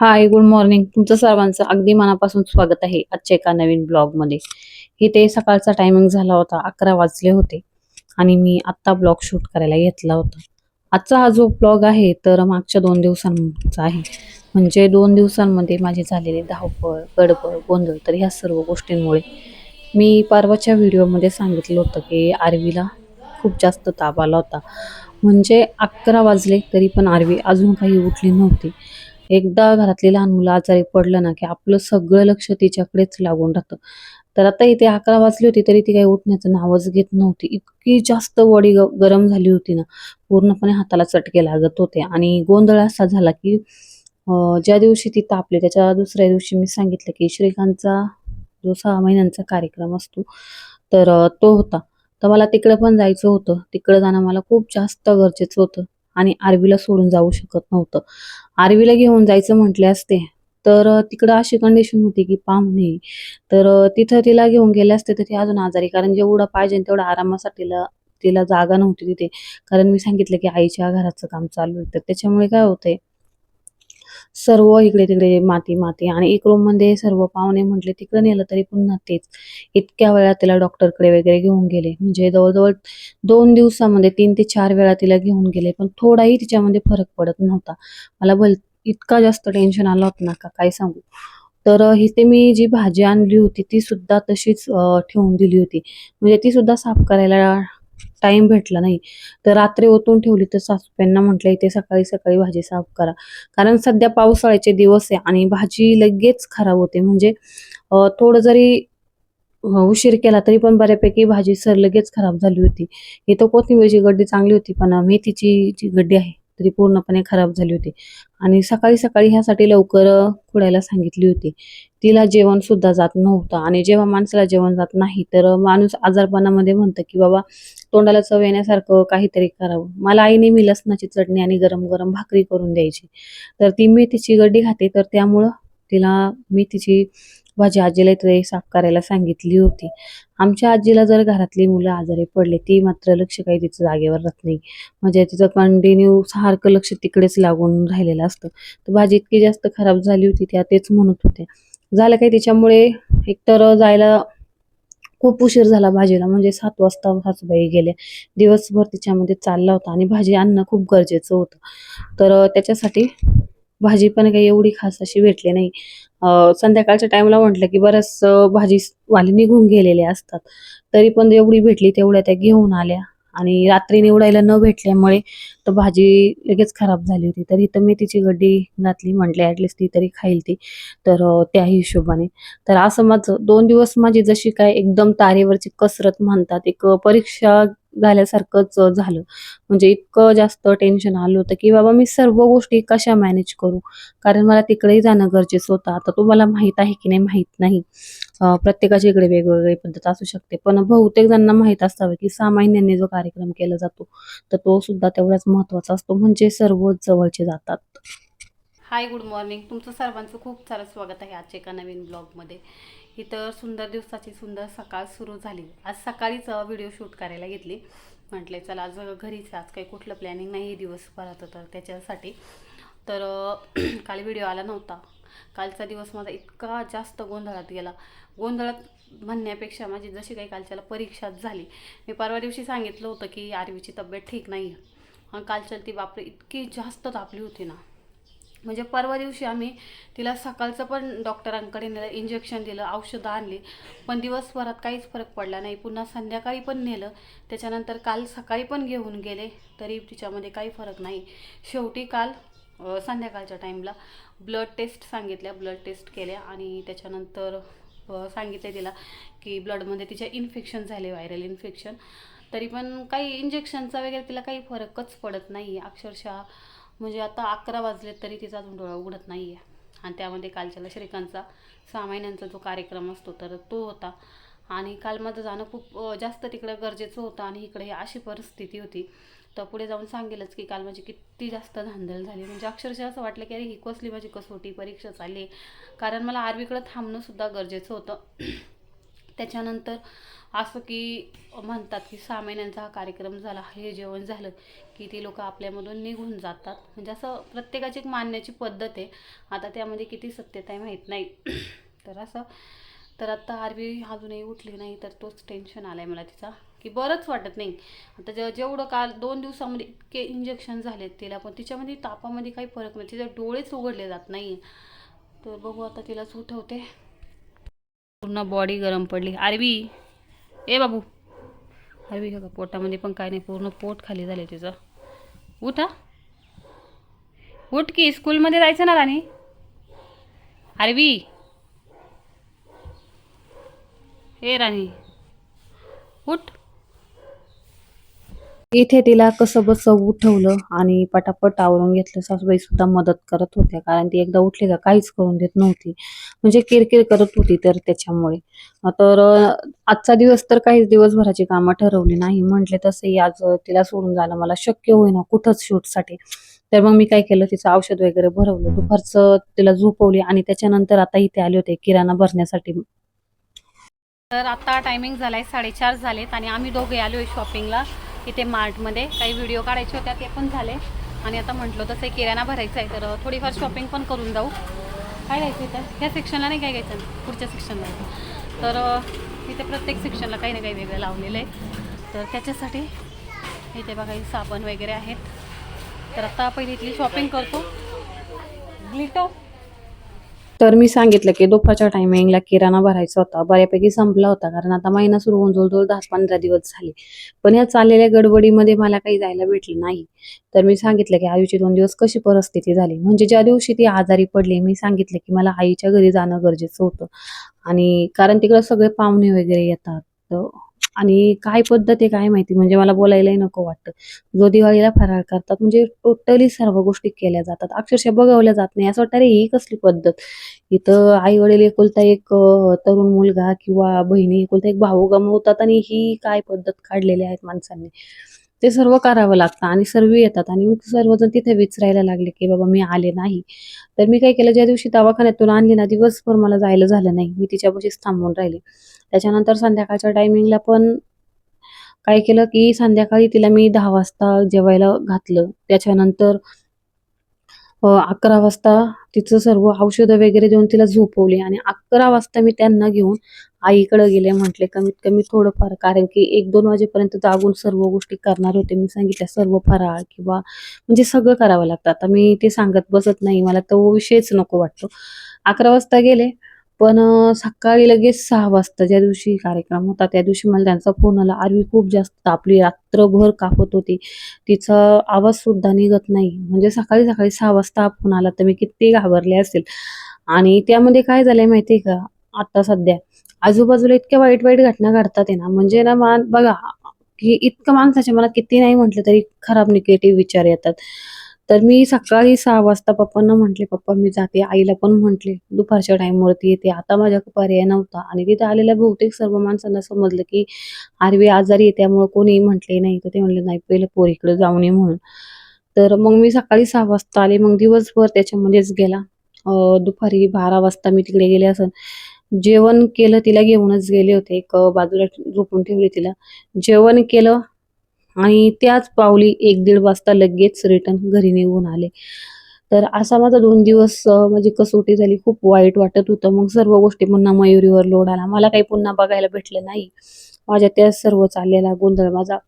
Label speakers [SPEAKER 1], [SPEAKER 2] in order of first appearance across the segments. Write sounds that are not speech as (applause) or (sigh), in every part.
[SPEAKER 1] Hi good morning तुमचं सर्वांचं अगदी मनापासून स्वागत आहे आजच्या एका नवीन ब्लॉगमध्ये. इथे सकाळचा टायमिंग झाला होता अकरा वाजले होते आणि मी आत्ता ब्लॉग शूट करायला घेतला होता. आजचा हा जो ब्लॉग आहे तर मागच्या दोन दिवसांचा आहे. म्हणजे दोन दिवसांमध्ये माझे झालेले धावपळ गडबड गोंधळ तर ह्या सर्व गोष्टींमुळे मी परवाच्या व्हिडिओमध्ये सांगितलं होतं की आरवीला खूप जास्त ताप आला होता. म्हणजे अकरा वाजले तरी पण आरवी अजून काही उठली नव्हती. एकदा घरातली लहान मुलं आजारी पडलं ना की आपलं सगळं लक्ष तिच्याकडेच लागून राहतं. तर आता इथे अकरा वाजली होती तरी ती काही उठण्याचं नावच घेत नव्हती. इतकी जास्त बॉडी गरम झाली होती ना पूर्णपणे हाताला चटके लागत होते. आणि गोंधळ असा झाला की ज्या दिवशी ती तापली त्याच्या दुसऱ्या दिवशी मी सांगितलं की श्रीकांतचा जो सहा महिन्यांचा कार्यक्रम असतो तर तो होता. तर मला तिकडे पण जायचं होतं. तिकडे जाणं मला खूप जास्त गरजेचं होतं. आणि आरवीला सोडून जाऊ शकत नव्हतं. आरवीला घेऊन जायचं म्हटले असते तर तिकडं अशी कंडिशन होती की पाहुणे तर तिथं तिला घेऊन गेले असते तर ती अजून आजारी कारण जेवढं पाहिजे तेवढं आरामासाठी तिला तिला जागा नव्हती तिथे. कारण मी सांगितलं की आईच्या घराचं काम चालू आहे तर त्याच्यामुळे काय होतंय सर्व इकडे तिकडे माती माती. आणि एक रूममध्ये सर्व पाहुणे म्हटले तिकडे नेलं तरी पुन्हा तेच. इतक्या वेळा तिला डॉक्टरकडे वगैरे घेऊन गेले. म्हणजे जवळजवळ दोन दिवसामध्ये तीन ते चार वेळा तिला घेऊन गेले. पण थोडाही तिच्यामध्ये फरक पडत नव्हता. मला भल इतका जास्त टेन्शन आलं होतं ना का? काय सांगू? तर इथे मी जी भाजी आणली होती ती सुद्धा तशीच ठेवून दिली होती. म्हणजे ती सुद्धा साफ करायला टाइम भेटला नाही. तर रात्री ओतून ठेवली तर सासूबाईंना म्हटलं इथे सकाळी सकाळी भाजी साफ करा. कारण सध्या पावसाळ्याचे दिवस आहे आणि भाजी लगेच खराब होते. म्हणजे थोडं जरी उशीर केला तरी पण बऱ्यापैकी भाजी सर लगेच खराब झाली होती. इथं कोथिंबीरची गड्डी चांगली होती पण मेथीची जी गड्डी आहे तरी पूर्णपणे खराब झाली होती. आणि सकाळी सकाळी ह्यासाठी लवकर खुडायला सांगितली होती. तिला जेवण सुद्धा जात नव्हतं. आणि जेव्हा माणसाला जेवण जात नाही तर माणूस आजारपणामध्ये म्हणतं की बाबा तोंडाला चव येण्यासारखं काहीतरी करावं. मला आई नेहमी लसणाची चटणी आणि गरम गरम भाकरी करून द्यायची. तर ती मेथीची गड्डी खाते. तर त्यामुळं तिला मेथीची भाजी आजीला इथे साफ करायला सांगितली होती. आमच्या आजीला जर घरातली मुलं आजारी पडले ती मात्र लक्ष काही तिचं जागेवर राहत नाही. म्हणजे तिचं कंटिन्यू सारखं लक्ष तिकडेच लागून राहिलेलं असतं. तर भाजी इतकी जास्त खराब झाली होती त्या तेच म्हणत होत्या. झालं काही तिच्यामुळे एकतर जायला खूप उशीर झाला भाजीला. म्हणजे सात वाजता सासूबाई गेले दिवसभर तिच्यामध्ये चालला होता आणि भाजी आणणं खूप गरजेचं होतं. तर त्याच्यासाठी भाजी पण काही एवढी खास अशी भेटली नाही. संध्याकाळच्या टाइमला म्हटलं की बऱ्याच भाजी वाले निघून गेलेले असतात. तरी पण एवढी भेटली तेवढ्या त्या घेऊन आल्या. आणि रात्री निवडायला न भेटल्यामुळे तर भाजी लगेच खराब झाली होती. तर इथं मी तिची गड्डी घातली म्हटले ॲटलिस्ट ती तरी खाईल ती. तर त्या हिशोबाने. तर असं माझं दोन दिवस माझी जशी काय एकदम तारेवरची कसरत म्हणतात एक परीक्षा झाल्यासारखंच झालं. म्हणजे इतकं जास्त टेन्शन आलं होतं की बाबा मी सर्व गोष्टी कशा मॅनेज करू? कारण मला तिकडेही जाणं गरजेचं होतं. आता तुम्हाला माहीत आहे की नाही माहीत नाही. प्रत्येकाच्या इकडे वेगवेगळी पद्धत असू शकते. पण बहुतेक जणांना माहीत असावं की सहा महिन्यांनी जो कार्यक्रम केला जातो तर तो सुद्धा तेवढाच महत्त्वाचा असतो. म्हणजे सर्व जवळचे जातात. हाय गुड मॉर्निंग तुमचं सर्वांचं खूप सारं स्वागत आहे आजच्या एका नवीन ब्लॉगमध्ये इथं सुंदर दिवसाची सुंदर सकाळ सुरू झाली. आज सकाळीच व्हिडिओ शूट करायला घेतली. म्हटले चला आज घरीच आज काही कुठलं प्लॅनिंग नाही आहे दिवसभरात तर त्याच्यासाठी. तर (clears throat) काल व्हिडिओ आला नव्हता. कालचा दिवस माझा इतका जास्त गोंधळात गेला. गोंधळात म्हणण्यापेक्षा माझी जशी काही कालच्याला परीक्षाच झाली मी परवा दिवशी सांगितलं होतं की आरवीची तब्येत ठीक नाही आहे आणि कालच्या ती बापरे इतकी जास्त तापली होती ना. म्हणजे परवा दिवशी आम्ही तिला सकाळचं पण डॉक्टरांकडे नेलं इंजेक्शन दिलं औषधं आणली पण दिवसभरात काहीच फरक पडला नाही. पुन्हा संध्याकाळी पण नेलं त्याच्यानंतर काल सकाळी पण घेऊन गेले तरी तिच्यामध्ये काही फरक नाही. शेवटी काल संध्याकाळच्या टाईमला ब्लड टेस्ट सांगितल्या ब्लड टेस्ट केल्या आणि त्याच्यानंतर सांगितले तिला की ब्लडमध्ये तिचे इन्फेक्शन झाले व्हायरल इन्फेक्शन तरी पण काही इंजेक्शनचा वगैरे तिला काही फरकच पडत नाही अक्षरशः म्हणजे आता अकरा वाजले तरी तिचा अजून डोळा उघडत नाही आहे आणि त्यामध्ये कालच्याला श्रीकांतचा सहा महिन्यांचा जो कार्यक्रम असतो तर तो होता. आणि काल माझं जाणं खूप जास्त तिकडं गरजेचं होतं आणि इकडे ही अशी परिस्थिती होती. तर पुढे जाऊन सांगेलच की काल माझी किती जास्त धांदल झाली. म्हणजे अक्षरशः असं वाटलं की अरे ही कसली माझी कसोटी परीक्षा चालली. कारण मला आरवीकडं थांबणंसुद्धा गरजेचं होतं. (clears throat) त्याच्यानंतर असं की म्हणतात की सहा महिन्यांचा हा कार्यक्रम झाला हे जेवण झालं की ती लोक आपल्यामधून निघून जातात. म्हणजे असं प्रत्येकाची एक मानण्याची पद्धत आहे. आता त्यामध्ये किती सत्यता आहे माहीत नाही. (clears throat) तर असं तर आत्ता आरवी अजूनही उठली नाही तर तोच टेन्शन आला आहे मला तिचा. की बरंच वाटत नाही. आता जे जेवढं काल दोन दिवसामध्ये इतके इंजेक्शन झालेत तिला पण तिच्यामध्ये तापामध्ये काही फरक नाही. तिचे डोळेच उघडले जात नाही तर बघू आता तिलाच उठवते पूर्ण बॉडी गरम पडली. आरवी! ए बाबू! आरवी का पोटामध्ये पण काय नाही. पूर्ण पोट खाली झाले तिचं. उठ हा. उठ की स्कूलमध्ये जायचं ना राणी? आरवी! ए राणी! उठ. इथे तिला कसं बसं उठवलं आणि पटापट आवरून घेतलं. सासूबाई सुद्धा मदत करत होत्या कारण ती एकदा उठली का काहीच करून देत नव्हती. म्हणजे किरकिर करत होती तर त्याच्यामुळे. तर आजचा दिवस तर काहीच दिवसभराची कामं ठरवली नाही. म्हटले तसंही आज तिला सोडून जाणं मला शक्य होईना कुठंच शूटसाठी. तर मग मी काय केलं तिचं औषध वगैरे भरवलं. दुपारचं तिला झोपवली आणि त्याच्यानंतर आता इथे आले होते किराणा भरण्यासाठी. तर आता टायमिंग झालाय साडेचार झालेत आणि आम्ही दोघे आलो आहे शॉपिंगला इथे मार्टमध्ये काही व्हिडिओ काढायचे होत्या ते पण झाले. आणि आता म्हटलं तसं किराणा भरायचा आहे तर थोडीफार शॉपिंग पण करून जाऊ. काय घ्यायचं इथं? ह्या सेक्शनला नाही काय घ्यायचं? पुढच्या सेक्शनला तर इथे प्रत्येक सेक्शनला काही ना काही वेगळं लावलेलं आहे. तर त्याच्यासाठी इथे बघा साबण वगैरे आहेत. तर आता पहिली इथली शॉपिंग करतो. ग्लिटर तर मी सांगितलं की दुपारच्या टायमिंगला किराणा भरायचा होता. बऱ्यापैकी संपला होता कारण आता महिना सुरू होऊन जवळजवळ दहा पंधरा दिवस झाले. पण या चाललेल्या गडबडीमध्ये मला काही जायला भेटलं नाही. तर मी सांगितलं की आईची दोन दिवस कशी परिस्थिती झाली? म्हणजे ज्या दिवशी ती आजारी पडली मी सांगितलं की मला आईच्या घरी जाणं गरजेचं होतं. आणि कारण तिकडं सगळे पाहुणे वगैरे येतात तर आणि काय पद्धत आहे काय माहिती? म्हणजे मला बोलायलाही नको वाटतं. जो दिवाळीला फराळ करतात. म्हणजे टोटली सर्व गोष्टी केल्या जातात. अक्षरशः बघवल्या जात नाही. असं वाटतं रे ही कसली पद्धत? इथं आई वडील एकुलता एक तरुण मुलगा किंवा बहिणी एकुलता एक भाऊ गमवतात आणि ही काय पद्धत काढलेली आहेत माणसांनी? ते सर्व करावं लागतं आणि सर्व येतात. आणि सर्वजण तिथे विचारायला लागले की बाबा मी आले नाही. तर मी काय केलं ज्या दिवशी दवाखान्यातून आणली ना दिवसभर मला जायला झालं नाही. मी तिच्यापाशीच थांबून राहिले. त्याच्यानंतर संध्याकाळच्या टायमिंगला पण काय केलं की संध्याकाळी तिला मी दहा वाजता जेवायला घातलं. त्याच्यानंतर अकरा वाजता तिचं सर्व औषधं वगैरे देऊन तिला झोपवली आणि अकरा वाजता मी त्यांना घेऊन आईकडे गेले. म्हटले कमीत कमी थोडंफार कारण की एक दोन वाजेपर्यंत जागून सर्व गोष्टी करणार होते. मी सांगितल्या सर्व फराळ किंवा म्हणजे सगळं करावं लागतं. आता मी ते सांगत बसत नाही. मला तो विषयच नको वाटतो. अकरा वाजता गेले. पण सकाळी लगेच सहा वाजता ज्या दिवशी कार्यक्रम होता त्या दिवशी मला त्यांचा फोन आला. आरवी खूप जास्त तापली रात्रभर कापत होती. तिचा आवाज सुद्धा निघत नाही. म्हणजे सकाळी सकाळी सहा वाजता फोन आला तर मी किती घाबरले असेल. आणि त्यामध्ये काय झालंय माहितीये का? आता सध्या आजूबाजूला इतक्या वाईट वाईट घटना घडतात आहे ना. म्हणजे ना मान बघा की इतकं माणसाच्या मनात किती नाही म्हटलं तरी खराब निगेटिव्ह विचार येतात. तर मी सकाळी सहा वाजता पप्पांना म्हटले पप्पा मी जाते. आईला पण म्हटले दुपारच्या टाईमवरती येते. आता माझ्या पर्याय नव्हता. आणि तिथे आलेल्या बहुतेक सर्व माणसांना समजलं की आरवी आजारी आहे त्यामुळे कोणीही म्हटले नाही. तर ते म्हणले नाही पहिलं पोरीकडे जाऊन ये म्हणून. तर मग मी सकाळी सहा वाजता आले. मग दिवसभर त्याच्यामध्येच गेला. दुपारी बारा वाजता मी तिकडे गेले असं जेवण केलं तिला घेऊनच गेले होते. एक बाजूला झोपून ठेवली तिला. जेवण केलं आणि त्याच पावली एक दीड वाजता लगेच रिटर्न घरी निघून आले. तर असा माझा दोन दिवस माझी कसोटी झाली. खूप वाईट वाटत होतं. मग सर्व गोष्टी पुन्हा मयुरीवर लोड आला. मला काही पुन्हा बघायला भेटलं नाही. माझ्या त्या सर्व चाललेला गोंधळ माझा.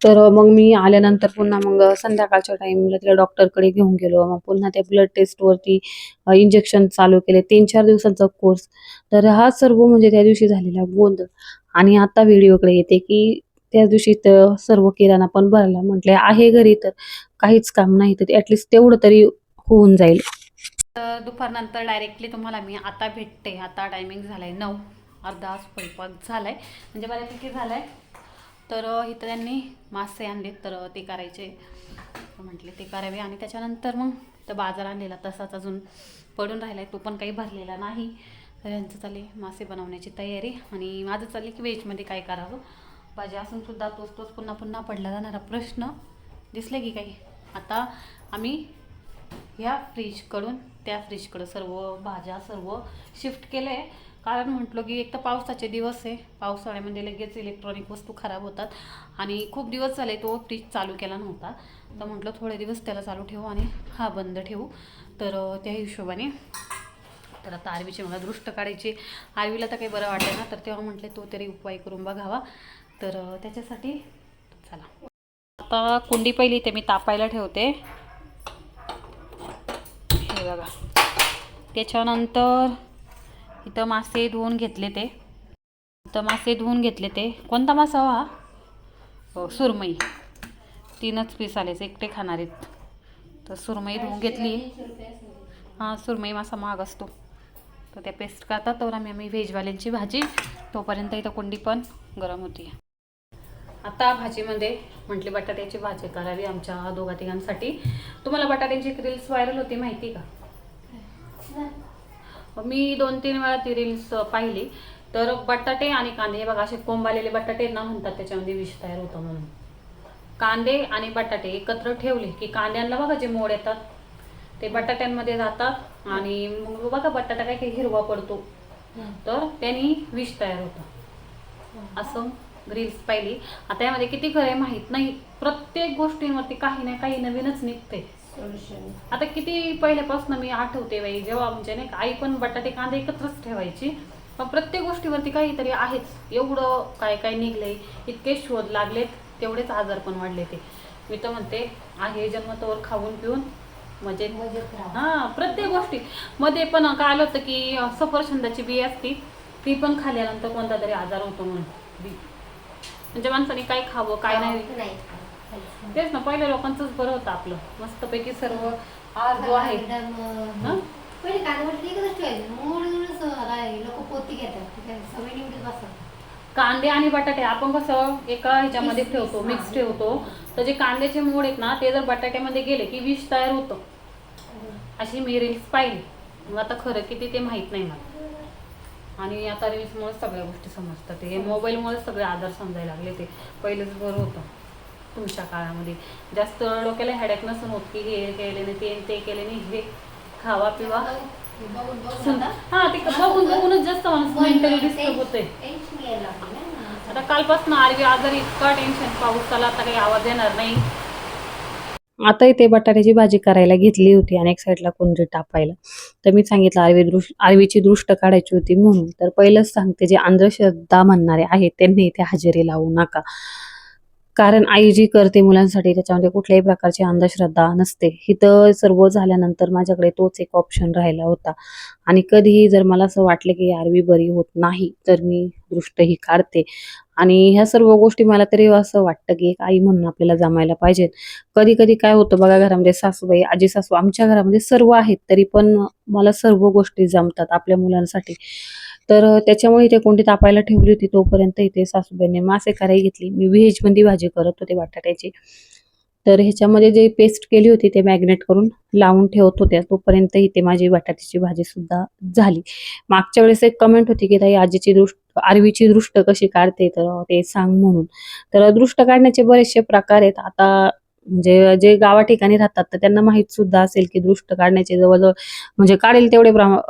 [SPEAKER 1] तर मग मी आल्यानंतर पुन्हा मग संध्याकाळच्या टाइमला तिला डॉक्टरकडे घेऊन गेलो. मग पुन्हा त्या ब्लड टेस्टवरती इंजेक्शन चालू केले. तीन चार दिवसांचा कोर्स तर हा सर्व म्हणजे त्या दिवशी झालेला गोंधळ. आणि आता व्हिडिओकडे येते की त्या दिवशी तर सर्व किराणा पण भरला. म्हटले आहे घरी तर काहीच काम नाही तर ॲटलिस्ट तेवढं तरी होऊन जाईल. तर दुपारनंतर डायरेक्टली तुम्हाला मी आता भेटते. आता टायमिंग झालाय नऊ. अर्धा स्वयंपाक झालाय. म्हणजे बऱ्यापैकी झालाय. तर इथं त्यांनी मासे आणले तर ते करायचे. म्हटले ते करावे. आणि त्याच्यानंतर मग तर बाजार आणलेला. तसाच अजून पडून राहिलाय. तो पण काही भरलेला नाही. तर यांचं चालली मासे बनवण्याची तयारी. आणि माझं चालली की व्हेजमध्ये काय करावं? भाजी असून सुद्धा तोच तोच पुन्हा पुन्हा पडला जाणारा प्रश्न. दिसले की काही? आता आम्ही ह्या फ्रीजकडून त्या फ्रीजकडं सर्व भाज्या सर्व शिफ्ट केलं आहे
[SPEAKER 2] कारण म्हटलं की एक तर पावसाचे दिवस आहे. पावसाळ्यामध्ये लगेच इलेक्ट्रॉनिक वस्तू खराब होतात. आणि खूप दिवस झाले तो फ्रीज चालू केला नव्हता. तर म्हटलं थोडे दिवस त्याला चालू ठेवू आणि हा बंद ठेवू. तर त्या हिशोबाने तर आता आरवीची मला दृष्ट काढायची. आरवीला तर काही बरं वाटलं ना तर तेव्हा म्हटले तो तरी उपाय करून बघावा. तर त्याच्यासाठी चला. आता कुंडी पहिली ते मी तापायला ठेवते. हे बघा. त्याच्यानंतर इथं मासे धुवून घेतले ते. इथं मासे धुवून घेतले ते. कोणता मासा हो हा हो, सुरमई. तीनच पीस आलेच एकटे खाणार आहेत. तर सुरमई धुवून घेतली. हां सुरमई मासा महाग असतो. तर त्या पेस्ट करतात. तर आम्ही आम्ही व्हेजवाल्यांची भाजी. तोपर्यंत इथं कुंडी पण गरम होती आता भाजीमध्ये म्हटली बटाट्याची भाजी करावी आमच्या दोघा तिघांसाठी. तुम्हाला बटाट्याची रील्स व्हायरल होती माहिती का? मी दोन तीन वेळा ती रील्स पाहिली. तर बटाटे आणि कांदे हे बघा असे कोंब आलेले बटाटे ना म्हणतात त्याच्यामध्ये विष तयार होतं म्हणून. कांदे आणि बटाटे एकत्र ठेवले की कांद्यांना बघा जे मोड येतात ते बटाट्यांमध्ये जातात आणि मग बघा बटाटा काय काही हिरवा पडतो. तर त्यांनी विष तयार होतं. असं. रील्स पाहिली. आता यामध्ये किती खरं आहे माहीत नाही. प्रत्येक गोष्टींवरती काही ना काही नवीनच निघते आता किती पहिल्यापासून मी आठवते बाई जेव्हा म्हणजे नाही का आई पण बटाटे कांदे एकत्रच ठेवायची. पण प्रत्येक गोष्टीवरती काहीतरी आहेच. एवढं काय काय निघलंय इतके शोध लागलेत तेवढेच आजार पण वाढले ते. मी तर म्हणते आहे जन्मतोवर खाऊन पिऊन मजेत हा प्रत्येक गोष्टी. मध्ये पण काय आलं होतं की सफरचंदाची बी असती ती पण खाल्ल्यानंतर कोणता तरी आजार होतो म्हणून. बी म्हणजे माणसाने काय खावं काय नाही. तेच ना पहिल्या लोकांचंच बरं होतं आपलं. मस्तपैकी सर्व आहार जो आहे?
[SPEAKER 3] पहिले कांदा बटाटे एकच ठेवायचे मोड लोक पोती घेतात. ठीक आहे सवय निवडत बसतात.
[SPEAKER 2] कांदे आणि बटाटे आपण कसं एका ह्याच्यामध्ये ठेवतो मिक्स. ठेवतो. तर जे कांद्याचे मोड आहेत ना ते जर बटाट्यामध्ये गेले की विष तयार होतं. अशी मी रील्स पाहिली. मग आता खरं किती ते माहीत नाही मला. आणि आता रील्समुळे सगळ्या गोष्टी समजतात. हे मोबाईलमुळे सगळे आधार समजायला लागले ते. पहिलेच बरं होतं तुमच्या काळामध्ये. जास्त डोक्याला हेडॅक नसून होत की हे केले नाही ते ते केले नाही हे खावा पिवा. हा ते बघून बघूनच जास्त माणूस मेंटली डिस्टर्ब होते. आता कालपासून आरवी आजारी इतका टेन्शन पाऊस आला आता काही आवाज येणार नाही. आता इथे बटाट्याची भाजी करायला घेतली होती आणि एक साईडला कोणती टापायला तर मी सांगितलं आरवी दृष्ट आरवीची दृष्ट काढायची होती म्हणून. तर पहिलंच सांगते जे अंधश्रद्धा म्हणणारे आहेत त्यांनी इथे हजेरी लावू नका. कारण आई जी करते मुलांसाठी त्याच्यामध्ये कुठल्याही प्रकारची अंधश्रद्धा नसते. इथं सर्व झाल्यानंतर माझ्याकडे तोच एक ऑप्शन राहिला होता. आणि कधीही जर मला असं वाटलं की आरवी बरी होत नाही तर मी दृष्टही काढते. आणि ह्या सर्व गोष्टी मला तरी असं वाटतं की एक आई म्हणून आपल्याला जमायला पाहिजेत. कधी कधी काय होतं बघा घरामध्ये सासूबाई आजी सासू आमच्या घरामध्ये सर्व आहेत तरी पण मला सर्व गोष्टी जमतात आपल्या मुलांसाठी. तर त्याच्यामुळे इथे कोणती तापायला ठेवली होती तोपर्यंत इथे सासूबाईने मासे करायला घेतली. मी व्हेजमध्ये भाजी करत होते बटाट्याची. तर ह्याच्यामध्ये जे पेस्ट केली होती ते मॅग्नेट करून लावून ठेवत होत्या. तोपर्यंत इथे माझी बटाट्याची भाजी सुद्धा झाली. मागच्या वेळेस एक कमेंट होती की ताई आजीची दृष्ट आरवीची दृष्ट कशी काढते? तर ते सांग म्हणून. तर दृष्ट काढण्याचे बरेचसे प्रकार आहेत. आता म्हणजे जे गावा ठिकाणी राहतात तर त्यांना माहीत सुद्धा असेल की दृष्ट काढण्याचे जवळजवळ म्हणजे काढेल तेवढे प्रमा-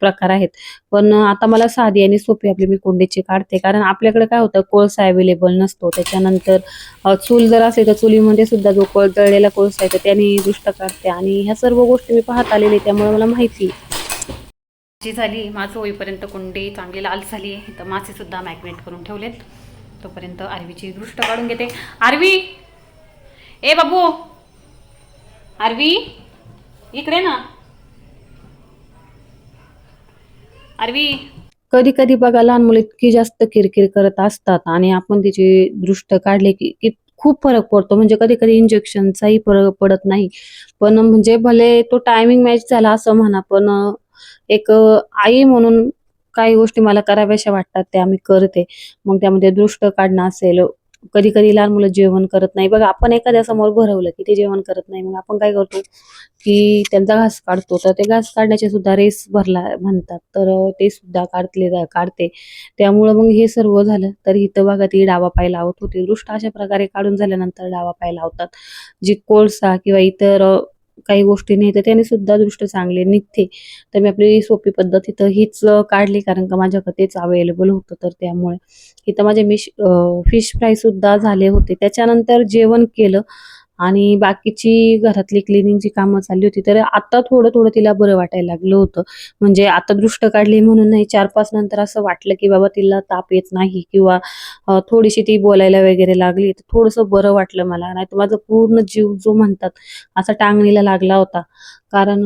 [SPEAKER 2] प्रकार आहेत. पण आता मला साधी आणि सोपी आपली मी कोंडीची काढते. कारण आपल्याकडे काय होतं कोळसा अवेलेबल नसतो. त्याच्यानंतर चूल जर असेल तर चुलीमध्ये सुद्धा जो कोळ तळलेला कोळसा आहे तर त्याने दृष्ट काढते. आणि ह्या सर्व गोष्टी मी पाहत आलेली त्यामुळे मला माहिती जी झाली माझं होईपर्यंत कुंडी चांगली लाल झाली आहे तर मासे सुद्धा मॅग्नेट करून ठेवलेत. तोपर्यंत आरवीची दृष्ट काढून घेते. आरवी! ए बाबू आरवी इकडे ना. आरवी. कधी कधी बघा लहान मुलं इतकी जास्त किरकिर करत असतात आणि आपण तिची दृष्ट काढले की की खूप फरक पडतो. म्हणजे कधी कधी इंजेक्शनचाही फरक पडत नाही. पण म्हणजे भले तो टायमिंग मॅच झाला असं म्हणा पण एक आई म्हणून काही गोष्टी मला कराव्याशा वाटतात त्या मी करते. मग त्यामध्ये दृष्ट काढणं असेल कधी कधी लहान मुलं जेवण करत नाही. बघा आपण एखाद्या समोर भरवलं की ते जेवण करत नाही. मग आपण काय करतो की त्यांचा घास काढतो. तर ते घास काढण्याचे सुद्धा रेस भरला म्हणतात. तर ते सुद्धा काढले जा- काढते. त्यामुळं मग हे सर्व झालं. तर इथं बघा ती डावा पाय लावत होती. दृष्ट अशा प्रकारे काढून झाल्यानंतर डावा पाय लावतात. जी कोळसा किंवा इतर
[SPEAKER 1] काही गोष्टी नाही तर त्याने सुद्धा दृष्ट चांगले निघते. तर मी आपली सोपी पद्धत इथं हीच काढली कारण का माझ्याकडे तेच अवेलेबल होतं तर त्यामुळे. इथं माझे मिश फिश फ्राय सुद्धा झाले होते. त्याच्यानंतर जेवण केलं. आणि बाकीची घरातली क्लिनिंगची कामं चालली होती तर आता थोडं थोडं तिला बरं वाटायला लागलं होतं. म्हणजे आता दृष्ट काढली म्हणून नाही चार पाच नंतर असं वाटलं की बाबा तिला ताप येत नाही किंवा थोडीशी ती बोलायला वगैरे लागली तर थोडंसं बरं वाटलं मला. नाही तर माझा पूर्ण जीव जो म्हणतात असा टांगणीला लागला होता. कारण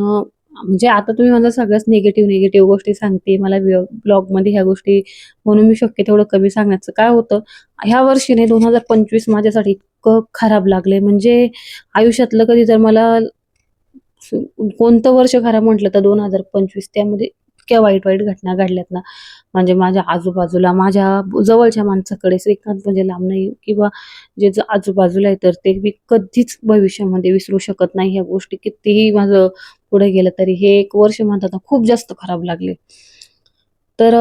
[SPEAKER 1] म्हणजे आता तुम्ही माझं सगळ्याच निगेटिव्ह निगेटिव्ह गोष्टी सांगते. मला ब्लॉगमध्ये ह्या गोष्टी म्हणून मी शक्य तेवढं कमी सांगण्याचं काय होतं? ह्या वर्षीने दोन हजार पंचवीस माझ्यासाठी इतकं खराब लागले म्हणजे आयुष्यातलं कधी जर मला कोणतं वर्ष खराब म्हटलं तर दोन हजार पंचवीस त्यामध्ये इतक्या वाईट वाईट घटना घडल्यात ना. म्हणजे माझ्या आजूबाजूला माझ्या जवळच्या माणसाकडे श्रीकांत म्हणजे लांब नाही किंवा जे ज- आजूबाजूला आहे तर ते मी कधीच भविष्यामध्ये विसरू शकत नाही ह्या गोष्टी. कितीही माझं पुढे गेलं तरी हे एक वर्ष म्हणतात ना खूप जास्त खराब लागले. तर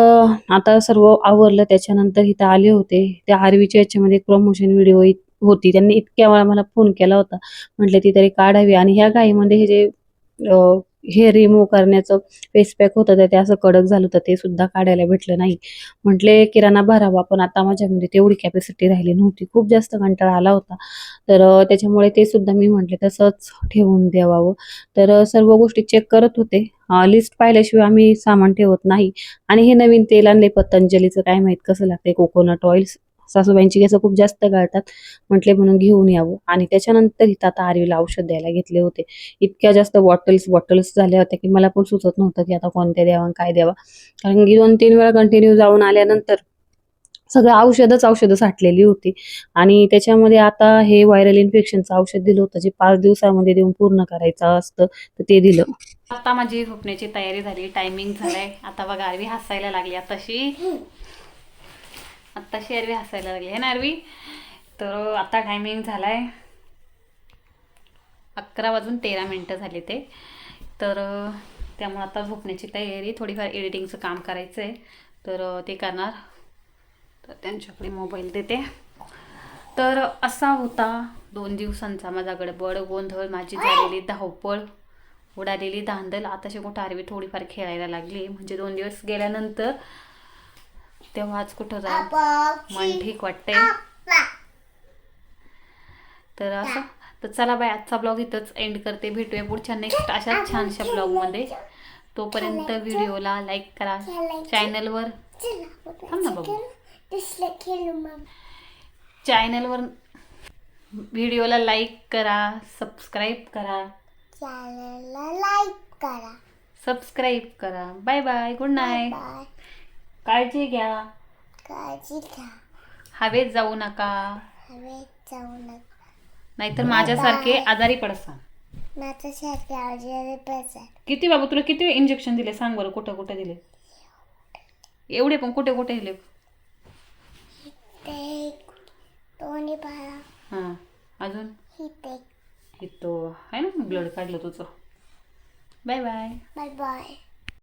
[SPEAKER 1] आता सर्व आवरलं त्याच्यानंतर इथं आले होते. त्या आरवीच्या याच्यामध्ये प्रमोशन व्हिडिओ होती. त्यांनी इतक्या वेळा मला फोन केला होता. म्हटले ती तरी काढावी. आणि ह्या गाईमध्ये हे जे हे रिमूव्ह करण्याचं फेसपॅक होतं तर ते असं कडक झालं होतं. ते सुद्धा काढायला भेटलं नाही. म्हटले किराणा भरावा पण आता माझ्यामध्ये तेवढी कॅपॅसिटी राहिली नव्हती. खूप जास्त कंटाळा आला होता. तर त्याच्यामुळे ते सुद्धा मी म्हटले तसंच ठेवून द्यावावं. तर सर्व गोष्टी चेक करत होते. लिस्ट पाहिल्याशिवाय आम्ही सामान ठेवत नाही. आणि हे नवीन तेल आणले पतंजलीचं काय माहीत कसं लागते कोकोनट ऑइल सासूबाईंची केस खूप जास्त गळतात. म्हटले म्हणून घेऊन यावं. आणि त्याच्यानंतर इथं आता आरवीला औषध द्यायला घेतले होते. इतक्या जास्त बॉटल्स बॉटल्स झाल्या होत्या की मला पण सुचत नव्हतं की आता कोणत्या द्यावा आणि काय द्यावा. कारण की दोन तीन वेळा कंटिन्यू जाऊन आल्यानंतर सगळं औषधच औषधं साठलेली होती. आणि त्याच्यामध्ये आता हे व्हायरल इन्फेक्शनचं औषध दिलं होतं जे पाच दिवसामध्ये देऊन पूर्ण करायचं असतं तर ते दिलं. आता माझी झोपण्याची तयारी झाली टायमिंग झालाय. आता बघा आरवी हसायला लागली. तशी आत्ताशी अरवी हसायला लागली. आहे ना अरवी? तर आता टायमिंग झाला आहे अकरा वाजून तेरा मिनटं झाले ते. तर त्यामुळे आता झोपण्याची तयारी थोडीफार एडिटिंगचं काम करायचं आहे तर ते करणार. तर त्यांच्याकडे मोबाईल देते. तर असा होता दोन दिवसांचा माझा गडबड गोंधळ माझी झालेली धावपळ उडालेली धांदल. आताशी कुठं आरवी थोडीफार खेळायला लागली. म्हणजे दोन दिवस गेल्यानंतर तेव्हाच कुठं जा मन ठीक वाटतंय. तर असं तर चला बाय आजचा ब्लॉग इथंच एंड करते. भेटूया पुढच्या नेक्स्ट अशा छानशा ब्लॉगमध्ये तोपर्यंत व्हिडिओला लाईक करा. चॅनलवर थांब ना चॅनलवर व्हिडिओला लाईक करा सबस्क्राईब करा.
[SPEAKER 4] लाईक करा.
[SPEAKER 1] सबस्क्राईब करा. बाय बाय गुड नाईट काळजी घ्या.
[SPEAKER 4] काळजी घ्या.
[SPEAKER 1] हवेत जाऊ नका.
[SPEAKER 4] हवेत जाऊ नका.
[SPEAKER 1] नाहीतर माझ्यासारखे आजारी पडसा
[SPEAKER 4] माझ्यासारखे आजारी पडतात
[SPEAKER 1] किती बाबू तुला किती इंजेक्शन दिले? सांग बरं कुठं कुठं दिले? एवढे पण कुठे कुठे दिले?
[SPEAKER 4] ते दोन्ही बाळा.
[SPEAKER 1] हां अजून?
[SPEAKER 4] ही ते
[SPEAKER 1] तो आहे ना ब्लड काढलं तुझं. Bye bye.
[SPEAKER 4] Bye bye.